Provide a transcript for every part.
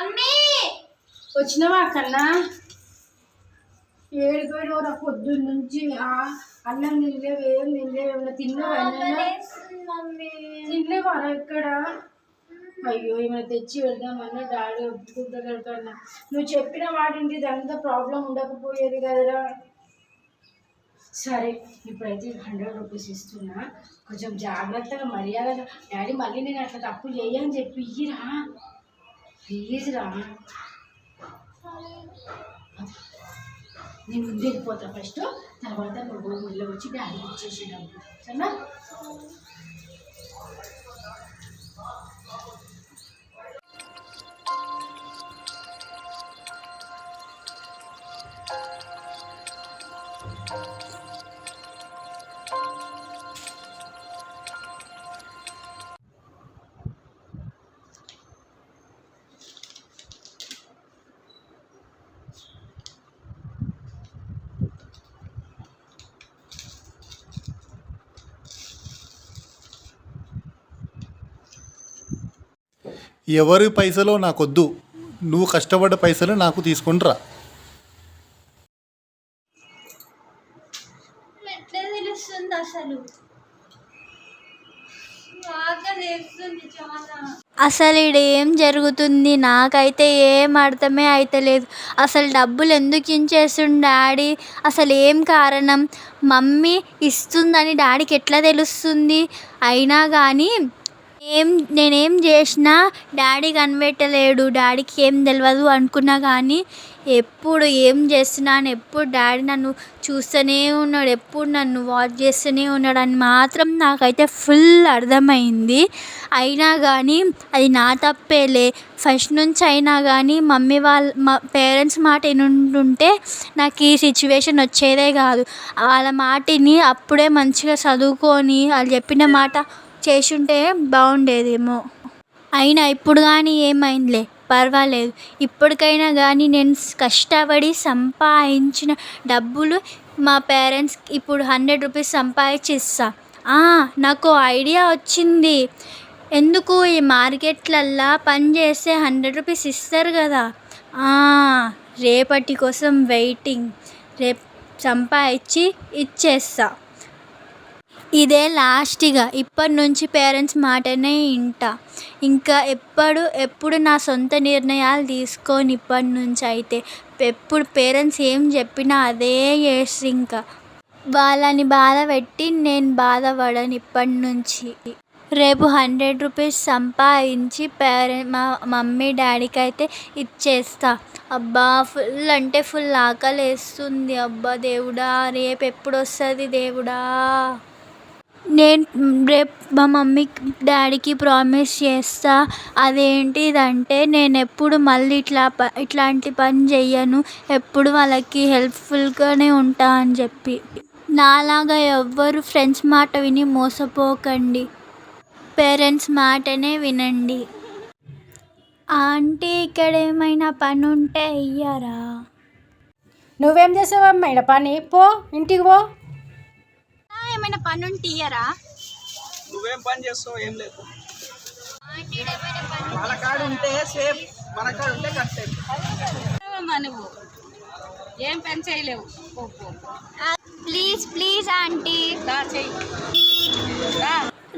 Mummy! వచ్చినవా కన్నా? ఏడిపోయిన నాకు పొద్దున్న నుంచి అన్నం తినలేవు ఏం తినలేవు ఏమన్నా తిన్నావా తినలేవారా ఇక్కడ? అయ్యో ఏమైనా తెచ్చి వెళ్దామన్నా డాడీ ఒప్పుకుంటాడు కన్నా నువ్వు చెప్పిన వాటింటి ఇదంతా ప్రాబ్లం ఉండకపోయేది కదరా. సరే ఇప్పుడైతే హండ్రెడ్ రూపీస్ ఇస్తున్నా. కొంచెం జాగ్రత్తగా మర్యాదగా. డాడీ మళ్ళీ నేను అట్లా తప్పు చేయని చెప్పి ఇయ్యిరా. ప్లీజ్ రా. నేను ముందు వెళ్ళిపోతా ఫస్ట్ తర్వాత నువ్వు ఇల్లు వచ్చి డాడీ ఇచ్చేసి సరేనా? ఎవరి పైసలో నాకొద్దు? నువ్వు కష్టపడ్డ పైసలు నాకు తీసుకుంట్రా. ఎట్లా తెలుస్తుంది అసలు. ఈడ ఏం జరుగుతుంది? నాకైతే ఏం అర్థమే అయితలేదు. అసలు డబ్బులు ఎందుకు ఇచ్చేస్తుండు డాడీ? అసలు ఏం కారణం? మమ్మీ ఇస్తుందని డాడీకి ఎట్లా తెలుస్తుంది? అయినా కానీ ఏం నేనేం చేసినా డాడీ కనిపెట్టలేడు డాడీకి ఏం తెలియదు అనుకున్నా కానీ ఎప్పుడు ఏం చేస్తున్నాను ఎప్పుడు డాడీ నన్ను చూస్తూనే ఉన్నాడు ఎప్పుడు నన్ను వాచ్ చేస్తూనే ఉన్నాడు అని మాత్రం నాకైతే ఫుల్ అర్థమైంది. అయినా కానీ అది నా తప్పేలే. ఫస్ట్ నుంచి అయినా కానీ మమ్మీ వాళ్ళ మా పేరెంట్స్ మాట వినుంటుంటే నాకు ఈ సిచ్యువేషన్ వచ్చేదే కాదు. వాళ్ళ మాటిని అప్పుడే మంచిగా చదువుకొని వాళ్ళు చెప్పిన మాట చేసుంటే బాగుండేదేమో అయినా ఇప్పుడు కానీ ఏమైందిలే? పర్వాలేదు. ఇప్పటికైనా కానీ నేను కష్టపడి సంపాదించిన డబ్బులు మా పేరెంట్స్కి ఇప్పుడు హండ్రెడ్ రూపీస్ సంపాదించిస్తా. నాకు ఐడియా వచ్చింది. ఎందుకు ఈ మార్కెట్లల్లో పని చేస్తే హండ్రెడ్ రూపీస్ ఇస్తారు కదా? రేపటి కోసం వెయిటింగ్. రేపు సంపాదించి ఇచ్చేస్తా. ఇదే లాస్ట్గా. ఇప్పటి నుంచి పేరెంట్స్ మాటనే వింటా ఇంకా ఎప్పుడు ఎప్పుడు నా సొంత నిర్ణయాలు తీసుకొని ఇప్పటి నుంచి అయితే ఎప్పుడు పేరెంట్స్ ఏం చెప్పినా అదే చేసి ఇంకా. వాళ్ళని బాధ పెట్టి నేను బాధపడను ఇప్పటి నుంచి. రేపు హండ్రెడ్ రూపీస్ సంపాదించి పేరెంట్ మా మమ్మీ డాడీకి అయితే ఇచ్చేస్తా. అబ్బా ఫుల్ అంటే ఫుల్ ఆకలి వేస్తుంది అబ్బా దేవుడా రేపు ఎప్పుడు వస్తుంది దేవుడా? నేను రేపు మా మమ్మీకి డాడీకి ప్రామిస్ చేస్తా. అదేంటిదంటే నేను ఎప్పుడు మళ్ళీ ఇట్లా ప ఇట్లాంటి పని చెయ్యను. ఎప్పుడు వాళ్ళకి హెల్ప్ఫుల్గానే ఉంటా అని చెప్పి. నాలాగా ఎవ్వరు ఫ్రెండ్స్ మాట విని మోసపోకండి. పేరెంట్స్ మాటనే వినండి. ఆంటీ ఇక్కడ ఏమైనా పని ఉంటే అయ్యారా నువ్వేం చేసావమ్మా? ఇక్కడ పని? పో ఇంటికి పో. ఏమైనా పని ఉంటే ఇయ్యరా నువ్వేం పని చేస్తావు ఏం లేదు. వాళ్ళ కాడ ఉంటే సేఫ్ మన కాడ ఉంటే నువ్వు ఏం పని చేయలేవు. Please please aunty. దా చెయ్యి. రా.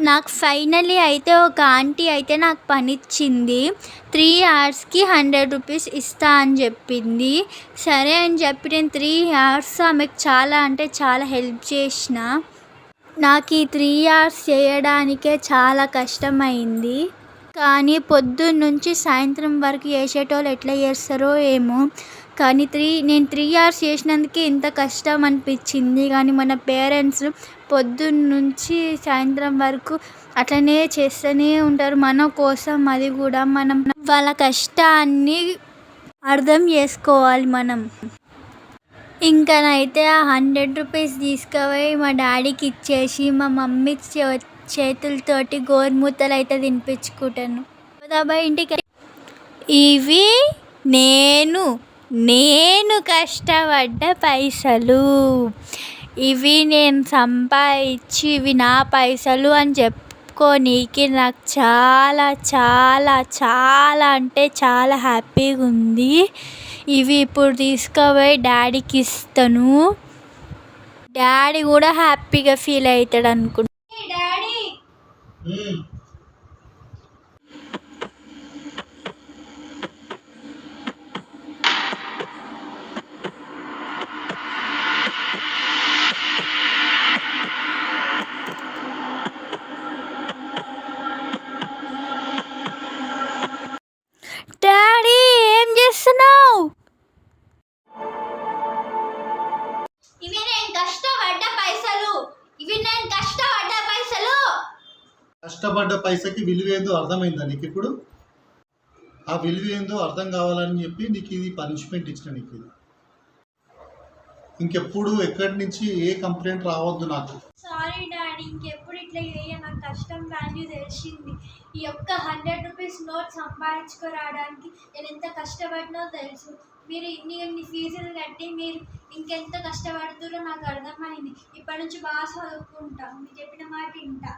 నాకు ఫైనలీ అయితే ఒక ఆంటీ అయితే నాకు పని ఇచ్చింది త్రీ అవర్స్కి హండ్రెడ్ రూపీస్ ఇస్తా అని చెప్పింది. సరే అని చెప్పి నేను త్రీ అవర్స్ ఆమెకు చాలా అంటే చాలా హెల్ప్ చేసిన. నాకు ఈ త్రీ అవర్స్ చేయడానికే చాలా కష్టమైంది. కానీ పొద్దున్న నుంచి సాయంత్రం వరకు చేసేటోళ్ళు ఎట్లా చేస్తారో ఏమో. కానీ త్రీ నేను త్రీ అవర్స్ చేసినందుకే ఇంత కష్టం అనిపించింది. కానీ మన పేరెంట్స్ పొద్దున్న నుంచి సాయంత్రం వరకు అట్లనే చేస్తూనే ఉంటారు. మన కోసం అది కూడా మనం వాళ్ళ కష్టాన్ని అర్థం చేసుకోవాలి మనం. ఇంకనైతే ఆ హండ్రెడ్ రూపీస్ తీసుకుపోయి మా డాడీకి ఇచ్చేసి మా మమ్మీ చేతులతోటి గోరుమూతలు అయితే తినిపించుకుంటాను. దాబా ఇంటికి? ఇవి నేను నేను కష్టపడ్డ పైసలు. ఇవి నేను సంపాదించి ఇవి నా పైసలు అని చెప్పుకో నాకు చాలా చాలా చాలా అంటే చాలా హ్యాపీగా ఉంది ఇవి ఇప్పుడు తీసుకుపోయి డాడీకి ఇస్తాను. డాడీ కూడా హ్యాపీగా ఫీల్ అవుతాడు అనుకుంటా. డాడీ. డాడీ కష్టపడ్డ పైసకి విలువ ఏందో అర్థమైందా నీకు ఇప్పుడు? ఆ విలువ ఏందో అర్థం కావాలని చెప్పి నీకు ఇది పనిష్మెంట్ ఇచ్చిన నీకు ఇది. ఇంకెప్పుడు ఎక్కడి నుంచి ఏ కంప్లైంట్ రావద్దు నాకు. సారీ డాడీ ఇంకెప్పుడు ఇట్లా చేయ నాకు కష్టం వాల్యూ తెలిసింది. ఈ యొక్క హండ్రెడ్ రూపీస్ నోట్ సంపాదించుకురావడానికి నేను ఎంత కష్టపడినో తెలుసు. మీరు ఇన్ని ఇన్ని ఫీజులు కట్టి మీరు ఇంకెంత కష్టపడుతురో నాకు అర్థమైంది. ఇప్పటి నుంచి బాగా చదువుకుంటా. మీరు చెప్పిన మాట వింటా.